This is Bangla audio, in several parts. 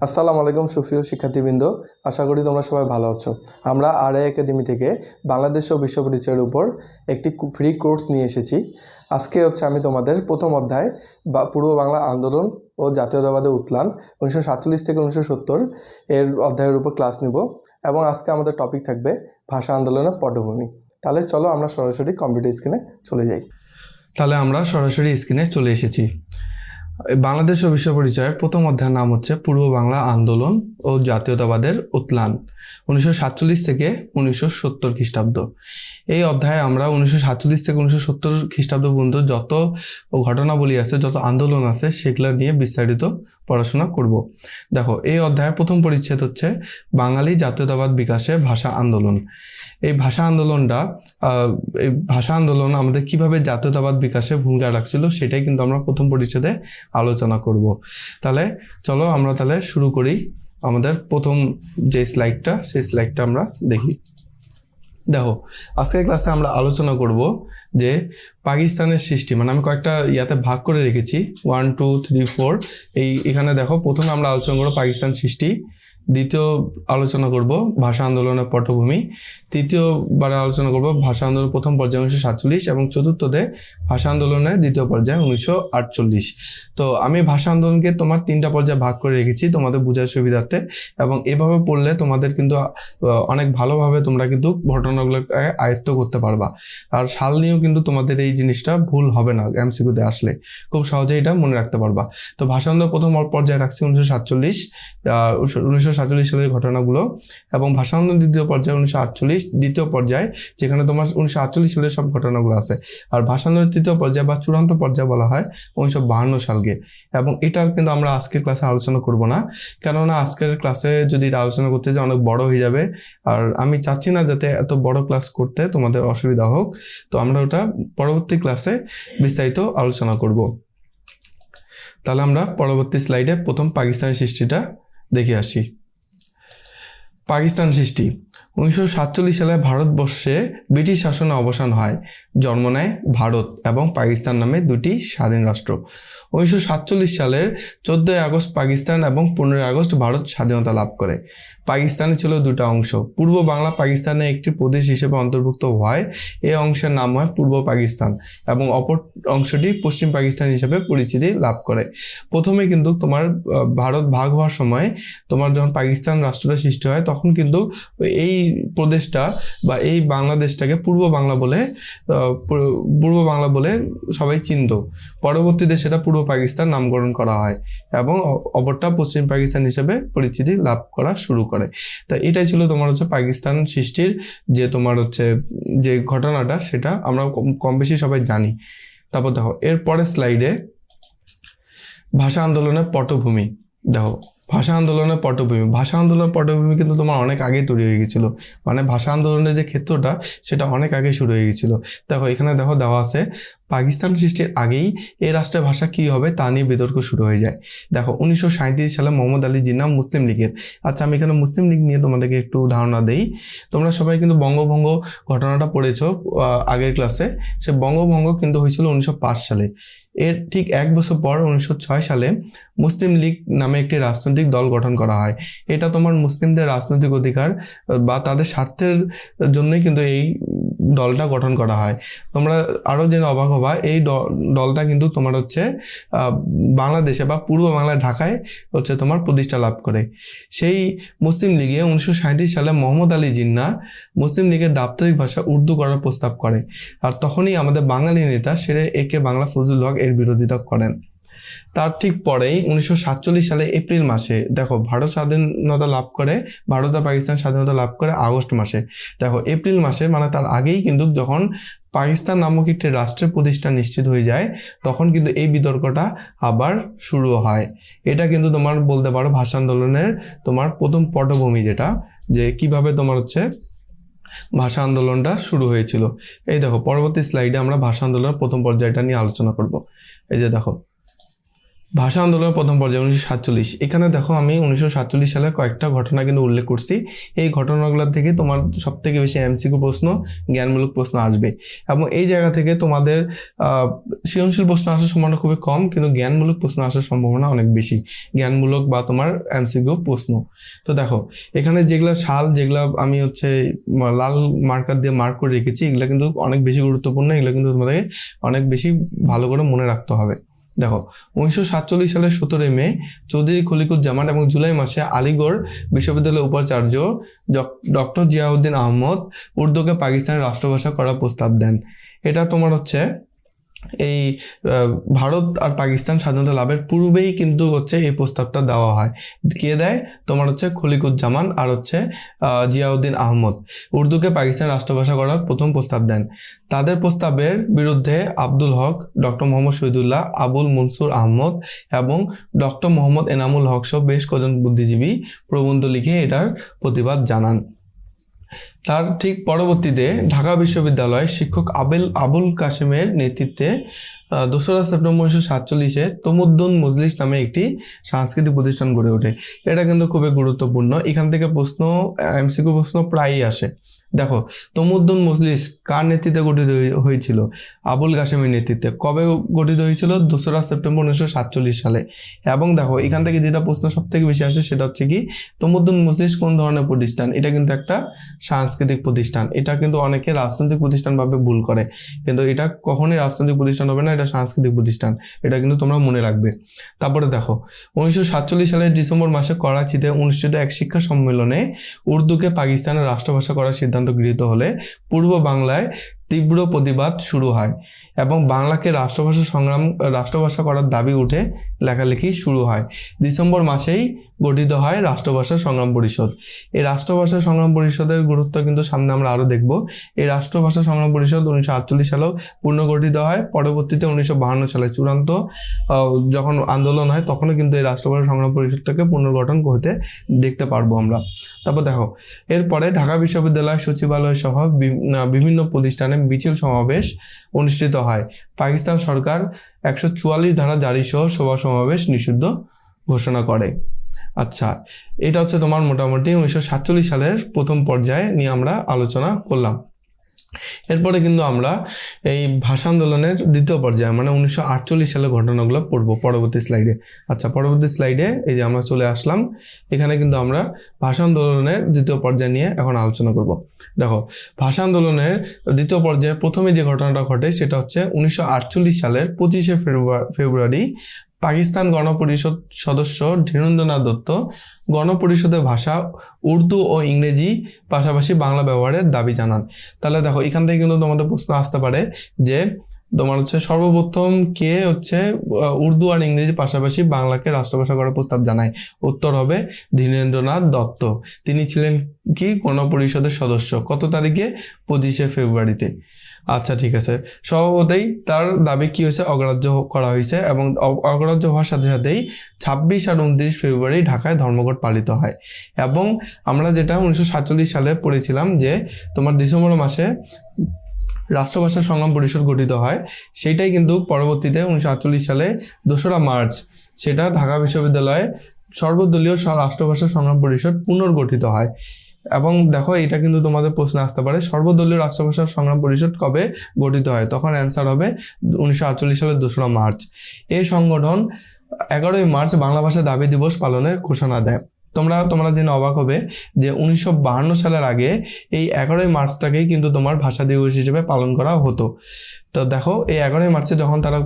আসসালামু আলাইকুম সুপ্রিয় শিক্ষার্থীবৃন্দ, আশা করি তোমরা সবাই ভালো আছো। আমরা আর এ একাডেমি থেকে বাংলাদেশ ও বিশ্ব পরিচয়ের উপর একটি ফ্রি কোর্স নিয়ে এসেছি। আজকে হচ্ছে আমি তোমাদের প্রথম অধ্যায় বা পূর্ব বাংলা আন্দোলন ও জাতীয়তাবাদের উত্থান উনিশশো সাতচল্লিশ থেকে উনিশশো সত্তর এর অধ্যায়ের উপর ক্লাস নিব এবং আজকে আমাদের টপিক থাকবে ভাষা আন্দোলনের পটভূমি। তাহলে চলো আমরা সরাসরি কম্পিউটার স্ক্রিনে চলে যাই। তাহলে আমরা সরাসরি স্ক্রিনে চলে এসেছি। বাংলাদেশ ও বিশ্ব পরিচয়ের প্রথম অধ্যায়ের নাম হচ্ছে পূর্ব বাংলা আন্দোলন ও জাতীয়তাবাদের উত্থান, উনিশশো সাতচল্লিশ থেকে উনিশশো সত্তর খ্রিস্টাব্দ। এই অধ্যায়ে আমরা উনিশশো সাতচল্লিশ থেকে উনিশশো সত্তর খ্রিস্টাব্দ পর্যন্ত যত ঘটনাবলী আছে, যত আন্দোলন আছে, সেগুলো নিয়ে বিস্তারিত পড়াশোনা করব। দেখো, এই অধ্যায়ের প্রথম পরিচ্ছেদ হচ্ছে বাঙালি জাতীয়তাবাদ বিকাশে ভাষা আন্দোলন। এই ভাষা আন্দোলনটা এই ভাষা আন্দোলন আমাদের কীভাবে জাতীয়তাবাদ বিকাশে ভূমিকা রাখছিল, সেটাই কিন্তু আমরা প্রথম পরিচ্ছেদে আলোচনা করব। তাহলে চলো আমরা তাহলে শুরু করি আমাদের প্রথম যে স্লাইডটা সেই স্লাইডটা আমরা দেখি। দেখো, আজকের ক্লাসে আমরা আলোচনা করব যে পাকিস্তানের সৃষ্টি মানে আমি কয়েকটা ইয়াতে ভাগ করে রেখেছি। ওয়ান টু থ্রি ফোর এই এখানে দেখো, প্রথমে আমরা আলোচনা করব পাকিস্তান সৃষ্টি। দ্বিতীয় আলোচনা করব ভাষা আন্দোলনের পটভূমি। তৃতীয়বারে আলোচনা করব ভাষা আন্দোলন প্রথম পর্যায়ে উনিশশো সাতচল্লিশ এবং চতুর্থতে ভাষা আন্দোলনের দ্বিতীয় পর্যায়ে উনিশশো আটচল্লিশ। তো আমি ভাষা আন্দোলনকে তোমার তিনটা পর্যায়ে ভাগ করে রেখেছি, তোমাদের বোঝার সুবিধার্থে এবং এভাবে পড়লে তোমাদের কিন্তু অনেক ভালোভাবে তোমরা কিন্তু ঘটনাগুলোকে আয়ত্ত করতে পারবা। আর সাল নিয়েও কিন্তু তোমাদের এই জিনিসটা ভুল হবে না এমসিকিউতে আসলে। খুব সহজে এটা মনে রাখতে পারবা। তো ভাষা আন্দোলন প্রথম পর্যায়ে রাখছি উনিশশো সাতচল্লিশ উনিশশো সাতচল্লিশ সালের ঘটনাগুলো এবং ভাষা আন্দোলন দ্বিতীয় পর্যায়ে উনিশশো আটচল্লিশ দ্বিতীয় পর্যায়ে যেখানে তোমার উনিশশো আটচল্লিশ সালের সব ঘটনাগুলো আছে। আর ভাষা আন্দোলনের তৃতীয় পর্যায়ে বা চূড়ান্ত পর্যায়ে বলা হয় উনিশশো বাহান্ন সালকে। এবং এটা কিন্তু আমরা আজকের ক্লাসে আলোচনা করব না। কেননা আজকের ক্লাসে যদি এটা আলোচনা করতে যাই অনেক বড় হয়ে যাবে। আর আমি চাচ্ছি না যাতে এত বড় ক্লাস করতে তোমাদের অসুবিধা হোক। তো আমরা ওটা পরবর্তী ক্লাসে বিস্তারিত আলোচনা করব। তাহলে আমরা পরবর্তী স্লাইডে প্রথম পাকিস্তানের সৃষ্টিটা দেখে আসি। পাকিস্তান সৃষ্টি। উনিশশো সাতচল্লিশ সালে ভারতবর্ষে ব্রিটিশ শাসনের অবসান হয়। জন্ম নেয় ভারত এবং পাকিস্তান নামে দুটি স্বাধীন রাষ্ট্র। উনিশশো সাতচল্লিশ সালের চোদ্দোই আগস্ট পাকিস্তান এবং পনেরোই আগস্ট ভারত স্বাধীনতা লাভ করে। পাকিস্তানে ছিল দুটো অংশ। পূর্ব বাংলা পাকিস্তানে একটি প্রদেশ হিসেবে অন্তর্ভুক্ত হওয়ায় এই অংশের নাম হয় পূর্ব পাকিস্তান এবং অপর অংশটি পশ্চিম পাকিস্তান হিসেবে পরিচিতি লাভ করে। প্রথমে কিন্তু তোমার ভারত ভাগ হওয়ার সময় তোমার যখন পাকিস্তান রাষ্ট্রটা সৃষ্টি হয় তখন কিন্তু এই প্রদেশটা বা এই বাংলাদেশটাকে পূর্ব বাংলা বলে পূর্ব- বাংলা বলে সবাই চিনত। পরবর্তীতে সেটা পূর্ব পাকিস্তান নামকরণ করা হয় এবং অপরটা পশ্চিম পাকিস্তান হিসেবে পরিচিতি লাভ করা শুরু করে। তা এটাই ছিল তোমার হচ্ছে পাকিস্তান সৃষ্টির যে তোমার হচ্ছে যে ঘটনাটা, সেটা আমরা কম- বেশি সবাই জানি। তারপর দেখো, এর পরের স্লাইডে ভাষা আন্দোলনের পটভূমি। দেখো ভাষা আন্দোলনের পটভূমি। ভাষা আন্দোলনের পটভূমি কিন্তু তোমার অনেক আগে তৈরি হয়ে গেছিল। মানে ভাষা আন্দোলনের যে ক্ষেত্রটা, সেটা অনেক আগে শুরু হয়ে গেছিল। দেখো, এখানে দেখো দেওয়া আছে, পাকিস্তান সৃষ্টির আগেই এই রাষ্ট্রের ভাষা কী হবে তা নিয়ে বিতর্ক শুরু হয়ে যায়। দেখো, উনিশশো সালে মোহাম্মদ আলী জিন্না মুসলিম লীগের। আচ্ছা আমি এখানে মুসলিম লীগ নিয়ে তোমাদেরকে একটু ধারণা দেই। তোমরা সবাই কিন্তু বঙ্গভঙ্গ ঘটনাটা পড়েছ আগের ক্লাসে। সে বঙ্গভঙ্গ কিন্তু হয়েছিল উনিশশো পাঁচ সালে। এর ঠিক এক বছর পর উনিশশো ছয় সালে মুসলিম লীগ নামে একটি রাজনৈতিক দল গঠন করা হয়। এটা তোমার মুসলিমদের রাজনৈতিক অধিকার বা তাদের স্বার্থের জন্যই কিন্তু এই দলটা গঠন করা হয়। তোমরা আরও জেনে অবাক হবা, এই দলটা কিন্তু তোমার হচ্ছে বাংলাদেশে বা পূর্ব বাংলায় ঢাকায় হচ্ছে তোমার প্রতিষ্ঠা লাভ করে। সেই মুসলিম লীগে উনিশশো সালে মোহাম্মদ আলী জিন্না মুসলিম লীগের দাপ্তরিক ভাষা উর্দু করার প্রস্তাব করে। আর তখনই আমাদের বাঙালি নেতা সেরে একে বাংলা ফজলুল হক এর বিরোধিতা করেন। তার ঠিক পরেই উনিশশো সাতচল্লিশ সালে এপ্রিল মাসে, দেখো, ভারত স্বাধীনতা লাভ করে, ভারত আর পাকিস্তান স্বাধীনতা লাভ করে আগস্ট মাসে। দেখো, এপ্রিল মাসে মানে তার আগেই কিন্তু যখন পাকিস্তান নামক একটি রাষ্ট্রের প্রতিষ্ঠা নিশ্চিত হয়ে যায়, তখন কিন্তু এই বিতর্কটা আবার শুরু হয়। এটা কিন্তু তোমার বলতে পারো ভাষা আন্দোলনের তোমার প্রথম পটভূমি যেটা, যে কীভাবে তোমার হচ্ছে ভাষা আন্দোলনটা শুরু হয়েছিল। এই দেখো, পরবর্তী স্লাইডে আমরা ভাষা আন্দোলনের প্রথম পর্যায়টা নিয়ে আলোচনা করব। এই যে দেখো ভাষা আন্দোলনের প্রথম পর্যায়ে উনিশশো সাতচল্লিশ। এখানে দেখো আমি উনিশশো সাতচল্লিশ সালের কয়েকটা ঘটনা কিন্তু উল্লেখ করছি। এই ঘটনাগুলোর থেকে তোমার সব থেকে বেশি এমসিকিউ প্রশ্ন, জ্ঞানমূলক প্রশ্ন আসবে। এবং এই জায়গা থেকে তোমাদের সৃজনশীল প্রশ্ন আসার সম্ভাবনা খুবই কম, কিন্তু জ্ঞানমূলক প্রশ্ন আসার সম্ভাবনা অনেক বেশি। জ্ঞানমূলক বা তোমার এমসিকিউ প্রশ্ন। তো দেখো, এখানে যেগুলো সাল, যেগুলো আমি হচ্ছে লাল মার্কার দিয়ে মার্ক করে রেখেছি, এগুলো কিন্তু অনেক বেশি গুরুত্বপূর্ণ, এগুলো কিন্তু তোমাদের অনেক বেশি ভালো করে মনে রাখতে হবে। দেখো, উনিশশো সাতচল্লিশ সালের সতেরোই মে চৌধুরী খলিকুজ্জামান এবং জুলাই মাসে আলিগড় বিশ্ববিদ্যালয়ের উপাচার্য ডক্টর জিয়াউদ্দিন আহমদ উর্দুকে পাকিস্তানের রাষ্ট্রভাষা করার প্রস্তাব দেন। এটা তোমার হচ্ছে এই ভারত আর পাকিস্তান স্বাধীনতা লাভের পূর্বেই কিন্তু হচ্ছে এই প্রস্তাবটা দেওয়া হয়। কে দেয়? তোমার হচ্ছে খলিকুজ্জামান আর হচ্ছে জিয়াউদ্দিন আহমদ। উর্দুকে পাকিস্তান রাষ্ট্রভাষা করার প্রথম প্রস্তাব দেন। তাদের প্রস্তাবের বিরুদ্ধে আব্দুল হক, ডক্টর মোহাম্মদ শহীদুল্লাহ, আবুল মনসুর আহমদ এবং ডক্টর মোহাম্মদ এনামুল হক সহ বেশ কজন বুদ্ধিজীবী প্রবন্ধ লিখে এটার প্রতিবাদ জানান। তার ঠিক পরবর্তীতে ঢাকা বিশ্ববিদ্যালয় শিক্ষক আবেল, আবুল কাশেমের নেতৃত্বে দোসরা সেপ্টেম্বর উনিশশো সাতচল্লিশে তমুদ্দুন মজলিস নামে একটি সাংস্কৃতিক প্রতিষ্ঠান গড়ে ওঠে। এটা কিন্তু খুবই গুরুত্বপূর্ণ। এখান থেকে প্রশ্ন এমসিকিউ প্রশ্ন প্রায়ই আসে। দেখো, তমুদ্দুন মজলিস কার নেতৃত্বে গঠিত হয়েছিল? আবুল কাশেমের নেতৃত্বে। কবে গঠিত হয়েছিল? দোসরা সেপ্টেম্বর উনিশশো সাতচল্লিশ সালে। এবং দেখো, এখান থেকে যেটা প্রশ্ন সব থেকে বেশি আসে সেটা হচ্ছে কি, তমুদ্দুন মজলিস কোন ধরনের প্রতিষ্ঠান? এটা কিন্তু একটা সাংস্কৃতিক প্রতিষ্ঠান। এটা কিন্তু অনেকে রাজনৈতিক প্রতিষ্ঠান ভাবে ভুল করে। কিন্তু এটা কখনোই রাজনৈতিক প্রতিষ্ঠান হবে না, এটা সাংস্কৃতিক প্রতিষ্ঠান। এটা কিন্তু তোমরা মনে রাখবে। তারপরে দেখো, উনিশশো সাতচল্লিশ সালের ডিসেম্বর মাসে করাচিতে অনুষ্ঠিত এক শিক্ষা সম্মেলনে উর্দুকে পাকিস্তানের রাষ্ট্রভাষা করার সিদ্ধান্ত গৃহীত হলে পূর্ব বাংলায় তীব্র প্রতিবাদ শুরু হয় এবং বাংলাকে রাষ্ট্রভাষা সংগ্রাম, রাষ্ট্রভাষা করার দাবি উঠে লেখালেখি শুরু হয়। ডিসেম্বর মাসেই গঠিত হয় রাষ্ট্রভাষা সংগ্রাম পরিষদ। এই রাষ্ট্রভাষা সংগ্রাম পরিষদের গুরুত্ব কিন্তু সামনে আমরা আরও দেখব। এই রাষ্ট্রভাষা সংগ্রাম পরিষদ উনিশশো আটচল্লিশ সালেও পুনর্গঠিত হয়। পরবর্তীতে উনিশশো বাহান্ন সালে চূড়ান্ত যখন আন্দোলন হয় তখনও কিন্তু এই রাষ্ট্রভাষা সংগ্রাম পরিষদটাকে পুনর্গঠন করতে দেখতে পারব আমরা। তারপর দেখো, এরপরে ঢাকা বিশ্ববিদ্যালয় সচিবালয় সহ বিভিন্ন প্রতিষ্ঠানে মিছিল সমাবেশ অনুষ্ঠিত হয়। পাকিস্তান সরকার একশো চুয়াল্লিশ ধারা জারি সহ সভা সমাবেশ নিষিদ্ধ ঘোষণা করে। আচ্ছা এটা হচ্ছে তোমার মোটামুটি উনিশশো সাতচল্লিশ সালের প্রথম পর্যায়ে নিয়ে আমরা আলোচনা করলাম। এরপরে কিন্তু আমরা এই ভাষা আন্দোলনের দ্বিতীয় পর্যায়ে মানে উনিশশো আটচল্লিশ সালের ঘটনাগুলো পড়ব পরবর্তী স্লাইডে। আচ্ছা পরবর্তী স্লাইডে এই যে আমরা চলে আসলাম, এখানে কিন্তু আমরা ভাষা আন্দোলনের দ্বিতীয় পর্যায় নিয়ে এখন আলোচনা করব। দেখো ভাষা আন্দোলনের দ্বিতীয় পর্যায়ে প্রথমে যে ঘটনাটা ঘটে সেটা হচ্ছে উনিশশো আটচল্লিশ সালের পঁচিশে ফেব্রুয়ারি পাকিস্তান গণপরিষদ সদস্য ধীরেন্দ্রনাথ দত্ত গণপরিষদের ভাষা উর্দু ও ইংরেজি পাশাপাশি বাংলা ব্যবহারের দাবি জানান। তাহলে দেখো, এখান থেকে কিন্তু তোমাদের প্রশ্ন আসতে পারে যে তোমার হচ্ছে সর্বপ্রথম কে হচ্ছে উর্দু আর ইংরেজি পাশাপাশি বাংলাকে রাষ্ট্রভাষা করার প্রস্তাব জানায়। উত্তর হবে ধীরেন্দ্রনাথ দত্ত। তিনি ছিলেন কি? গণপরিষদের সদস্য। কত তারিখে? পঁচিশে ফেব্রুয়ারিতে। আচ্ছা ঠিক আছে। স্বভাবতই তার দাবি কি হয়েছে? অগ্রাহ্য করা হয়েছে এবং অগ্রাহ্য হওয়ার সাথে সাথেই ছাব্বিশ আর উনত্রিশ ফেব্রুয়ারি ঢাকায় ধর্মঘট পালিত হয়। এবং আমরা যেটা উনিশশো সাতচল্লিশ সালে পড়েছিলাম যে তোমার ডিসেম্বর মাসে রাষ্ট্রভাষা সংগ্রাম পরিষদ গঠিত হয়। সেটাই কিন্তু পরবর্তীতে উনিশশো আটচল্লিশ সালে দোসরা মার্চ, সেটা ঢাকা বিশ্ববিদ্যালয়ে সর্বদলীয় রাষ্ট্রভাষা সংগ্রাম পরিষদ পুনর্গঠিত হয়। এবং দেখো এটা কিন্তু তোমাদের প্রশ্ন আসতে পারে, সর্বদলীয় রাষ্ট্রভাষা সংগ্রাম পরিষদ কবে গঠিত হয়? তখন অ্যান্সার হবে উনিশশো আটচল্লিশ সালের দোসরা মার্চ। এই সংগঠন এগারোই মার্চ বাংলা ভাষা দাবি দিবস পালনের ঘোষণা দেয়। তোমরা তোমরা জেনে অবাক হবে যে উনিশশো সালের আগে এই এগারোই মার্চটাকেই কিন্তু তোমার ভাষা দিবস হিসেবে পালন করা হতো। তো দেখো, এই এগারোই মার্চে যখন তারা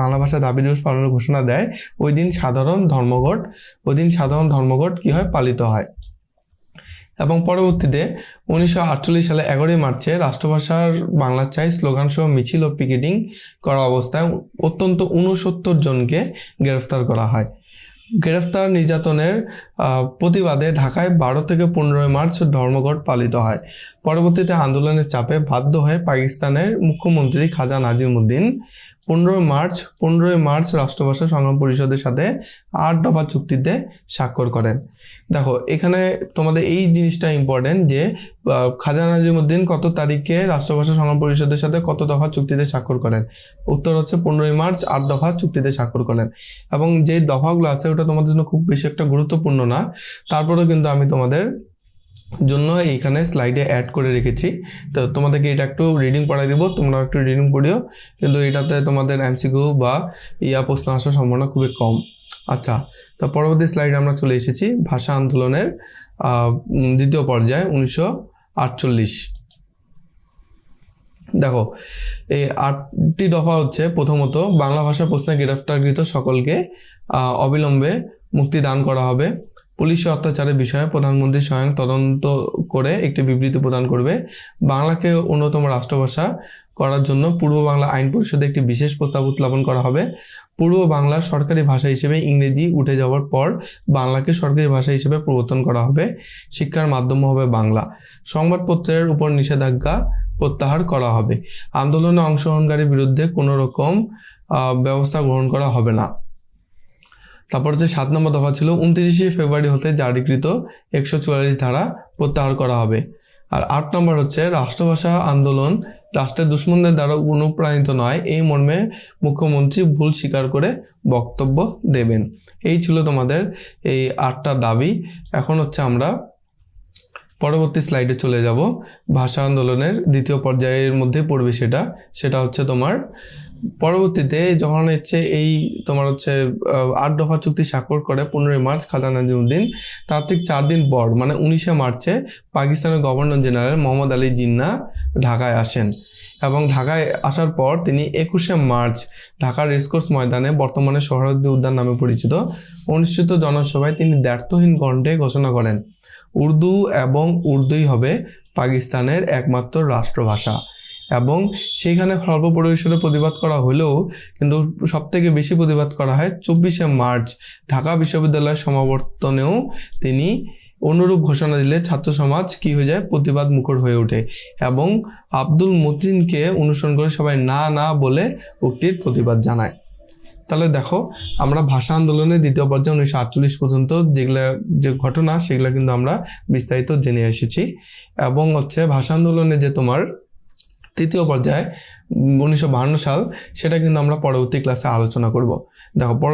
বাংলা ভাষা দাবি দিবস পালনের ঘোষণা দেয়, ওই দিন সাধারণ ধর্মঘট, ওই দিন সাধারণ ধর্মঘট কি হয়? পালিত হয়। এবং পরবর্তীতে উনিশশো আটচল্লিশ সালে এগারোই মার্চে রাষ্ট্রভাষার বাংলা চাই স্লোগান সহ মিছিল ও পিকেটিং করা অবস্থায় অত্যন্ত উনসত্তর জনকে গ্রেফতার করা হয়। গ্রেফতার নির্যাতনের প্রতিবাদে ঢাকায় বারো থেকে পনেরোই মার্চ ধর্মঘট পালিত হয়। পরবর্তীতে আন্দোলনের চাপে বাধ্য হয়ে পাকিস্তানের মুখ্যমন্ত্রী খাজা নাজিমুদ্দিন পনেরোই মার্চ পনেরোই মার্চ রাষ্ট্রভাষা সংগ্রাম পরিষদের সাথে আট দফা চুক্তিতে স্বাক্ষর করেন। দেখো, এখানে তোমাদের এই জিনিসটা ইম্পর্টেন্ট যে খাজা নাজিমুদ্দিন কত তারিখে রাষ্ট্রভাষা সংগ্রাম পরিষদের সাথে কত দফা চুক্তিতে স্বাক্ষর করেন? উত্তর হচ্ছে পনেরোই মার্চ, আট দফা চুক্তিতে স্বাক্ষর করেন। এবং যে দফাগুলো আছে, ওটা তোমাদের জন্য খুব বেশি একটা গুরুত্বপূর্ণ না। তারপরেও কিন্তু আমি তোমাদের জন্য এইখানে স্লাইডে অ্যাড করে রেখেছি। তো তোমাদেরকে এটা একটু রিডিং পড়াই দিব, তোমরা একটু রিডিং পড়িও। কিন্তু এটাতে তোমাদের এমসিকিউ বা ইয়া প্রশ্ন আসার সম্ভাবনা খুবই কম। আচ্ছা তো পরবর্তী স্লাইডে আমরা চলে এসেছি ভাষা আন্দোলনের দ্বিতীয় পর্যায়ে, উনিশশো আটচল্লিশ। দেখো, এই আটটি দফা হচ্ছে প্রথমত বাংলা ভাষা প্রশ্নে গ্রেফতারকৃত সকলকে অবিলম্বে মুক্তি দান করা হবে। পুলিশি অত্যাচারের বিষয়ে প্রধানমন্ত্রী স্বয়ং তদন্ত করে একটি বিবৃতি প্রদান করবে। বাংলাকে অন্যতম রাষ্ট্রভাষা করার জন্য পূর্ব বাংলা আইন পরিষদে একটি বিশেষ প্রস্তাব উত্থাপন করা হবে। পূর্ব বাংলার সরকারি ভাষা হিসেবে ইংরেজি উঠে যাওয়ার পর বাংলাকে সরকারি ভাষা হিসেবে প্রবর্তন করা হবে। শিক্ষার মাধ্যম হবে বাংলা। সংবাদপত্রের উপর নিষেধাজ্ঞা প্রত্যাহার করা হবে। আন্দোলনে অংশগ্রহণকারীর বিরুদ্ধে কোনো রকম ব্যবস্থা গ্রহণ করা হবে না। তারপর যে সাত নম্বর দফা ছিল, উনত্রিশে ফেব্রুয়ারি হতে জারিকৃত একশো চুয়াল্লিশ ধারা প্রত্যাহার করা হবে। আর আট নম্বর হচ্ছে, রাষ্ট্রভাষা আন্দোলন রাষ্ট্রের দুশ্মনদের দ্বারা অনুপ্রাণিত নয়, এই মর্মে মুখ্যমন্ত্রী ভুল স্বীকার করে বক্তব্য দেবেন। এই ছিল তোমাদের এই আটটা দাবি। এখন হচ্ছে আমরা পরবর্তী স্লাইডে চলে যাব। ভাষা আন্দোলনের দ্বিতীয় পর্যায়ের মধ্যে পড়বে সেটা। সেটা হচ্ছে তোমার, পরবর্তীতে যখন হচ্ছে এই তোমার হচ্ছে আট দফা চুক্তি স্বাক্ষর করে পনেরোই মার্চ খাজা নাজিমুদ্দিন, তার ঠিক চার দিন পর মানে উনিশে মার্চে পাকিস্তানের গভর্নর জেনারেল মোহাম্মদ আলী জিন্না ঢাকায় আসেন এবং ঢাকায় আসার পর তিনি একুশে মার্চ ঢাকার রেসকোর্স ময়দানে বর্তমানে সোহরাওয়ার্দী উদ্যান নামে পরিচিত। অনুষ্ঠিত জনসভায় তিনি দ্ব্যর্থহীন কণ্ঠে ঘোষণা করেন। উর্দু এবং উর্দুই হবে পাকিস্তানের একমাত্র রাষ্ট্রভাষা। এবং সেখানে স্বল্প পরিসরে প্রতিবাদ করা হলেও কিন্তু সব থেকে বেশি প্রতিবাদ করা হয় চব্বিশে মার্চ ঢাকা বিশ্ববিদ্যালয়ের সমাবর্তনেও তিনি অনুরূপ ঘোষণা দিলে ছাত্র সমাজ কি হয়ে যায়? প্রতিবাদ মুখর হয়ে ওঠে। এবং আব্দুল মতিনকে অনুসরণ করে সবাই না না বলে উক্তির প্রতিবাদ জানায়। তাহলে দেখো, আমরা ভাষা আন্দোলনের দ্বিতীয় পর্যায়ে উনিশশো আটচল্লিশ পর্যন্ত যেগুলা, যে ঘটনা, সেগুলো কিন্তু আমরা বিস্তারিত জেনে এসেছি। এবং হচ্ছে ভাষা আন্দোলনে যে তোমার তৃতীয় পর্যায়ে উনিশশো সাল, সেটা কিন্তু আমরা পরবর্তী ক্লাসে আলোচনা করব। দেখো, পর,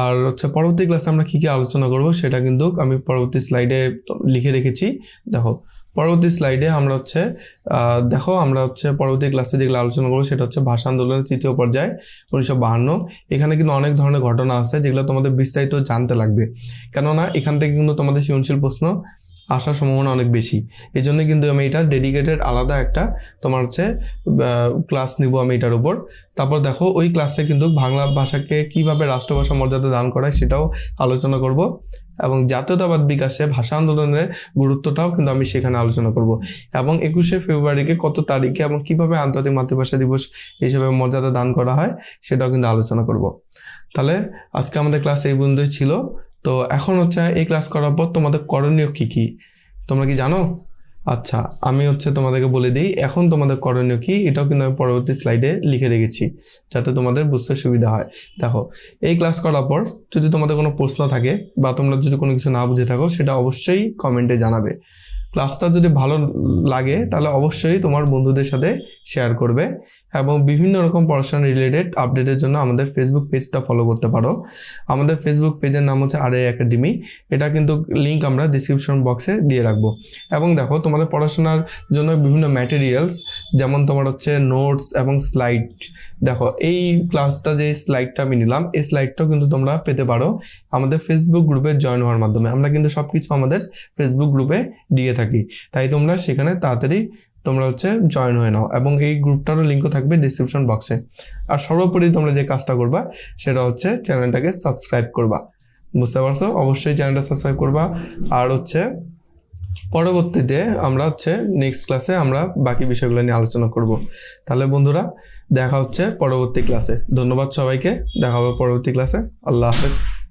আর হচ্ছে পরবর্তী ক্লাসে আমরা কী কী আলোচনা করব, সেটা কিন্তু আমি পরবর্তী স্লাইডে লিখে রেখেছি। দেখো পরবর্তী স্লাইডে আমরা হচ্ছে দেখো আমরা হচ্ছে পরবর্তী ক্লাসে যেগুলো আলোচনা করব সেটা হচ্ছে ভাষা আন্দোলনের তৃতীয় পর্যায়ে, উনিশশো বাহান্ন। এখানে কিন্তু অনেক ধরনের ঘটনা আছে যেগুলো তোমাদের বিস্তারিত জানতে লাগবে। কেননা এখান থেকে কিন্তু তোমাদের সৃজনশীল প্রশ্ন আসার সম্ভাবনা অনেক বেশি। এই জন্য কিন্তু আমি এটা ডেডিকেটেড আলাদা একটা তোমার হচ্ছে ক্লাস নিব আমি এটার উপর। তারপর দেখো ওই ক্লাসে কিন্তু বাংলা ভাষাকে কীভাবে রাষ্ট্রভাষা মর্যাদা দান করায় সেটাও আলোচনা করব। এবং জাতীয়তাবাদ বিকাশে ভাষা আন্দোলনের গুরুত্বটাও কিন্তু আমি সেখানে আলোচনা করব। এবং একুশে ফেব্রুয়ারিকে কত তারিখে এবং কীভাবে আন্তর্জাতিক মাতৃভাষা দিবস হিসেবে মর্যাদা দান করা হয় সেটাও কিন্তু আলোচনা করব। তাহলে আজকে আমাদের ক্লাস এই পর্যন্তই ছিল। তো এখন হচ্ছে এই ক্লাস করার পর তোমাদের করণীয় কী কী? তোমরা কি জানো? আচ্ছা আমি হচ্ছে তোমাদেরকে বলে দিই, এখন তোমাদের করণীয় কি? এটাও কিন্তু আমি পরবর্তী স্লাইডে লিখে রেখেছি, যাতে তোমাদের বুঝতে সুবিধা হয়। দেখো, এই ক্লাস করার পর যদি তোমাদের কোনো প্রশ্ন থাকে বা তোমরা যদি কোনো কিছু না বুঝে থাকো, সেটা অবশ্যই কমেন্টে জানাবে। ক্লাসটা যদি ভালো লাগে, তাহলে অবশ্যই তোমার বন্ধুদের সাথে শেয়ার করবে। এবং বিভিন্ন রকম পড়াশোনা রিলেটেড আপডেটের জন্য আমাদের ফেসবুক পেজটা ফলো করতে পারো। আমাদের ফেসবুক পেজের নাম হচ্ছে আর এ একাডেমি এটা কিন্তু লিঙ্ক আমরা ডিসক্রিপশন বক্সে দিয়ে রাখব। এবং দেখো, তোমাদের পড়াশোনার জন্য বিভিন্ন ম্যাটেরিয়ালস যেমন তোমার হচ্ছে নোটস এবং স্লাইড দেখো, এই ক্লাসটা যে স্লাইডটা আমি নিলাম, এই স্লাইডটাও কিন্তু তোমরা পেতে পারো আমাদের ফেসবুক গ্রুপে জয়েন হওয়ার মাধ্যমে। আমরা কিন্তু সব কিছু আমাদের ফেসবুক গ্রুপে দিয়ে থাকি। তাই তোমরা সেখানে তাড়াতাড়ি তোমরা হচ্ছে জয়েন হয়ে নাও এবং এই গ্রুপটারও লিঙ্কও থাকবে ডিসক্রিপশন বক্সে আর সর্বোপরি তোমরা যে কাজটা করবা, সেটা হচ্ছে চ্যানেলটাকে সাবস্ক্রাইব করবা। বুঝতে পারছ? অবশ্যই চ্যানেলটা সাবস্ক্রাইব করবা। আর হচ্ছে পরবর্তীতে আমরা হচ্ছে নেক্সট ক্লাসে আমরা বাকি বিষয়গুলো নিয়ে আলোচনা করব। তাহলে বন্ধুরা, দেখা হচ্ছে পরবর্তী ক্লাসে ধন্যবাদ সবাইকে। দেখা হবে পরবর্তী ক্লাসে আল্লাহ হাফেজ।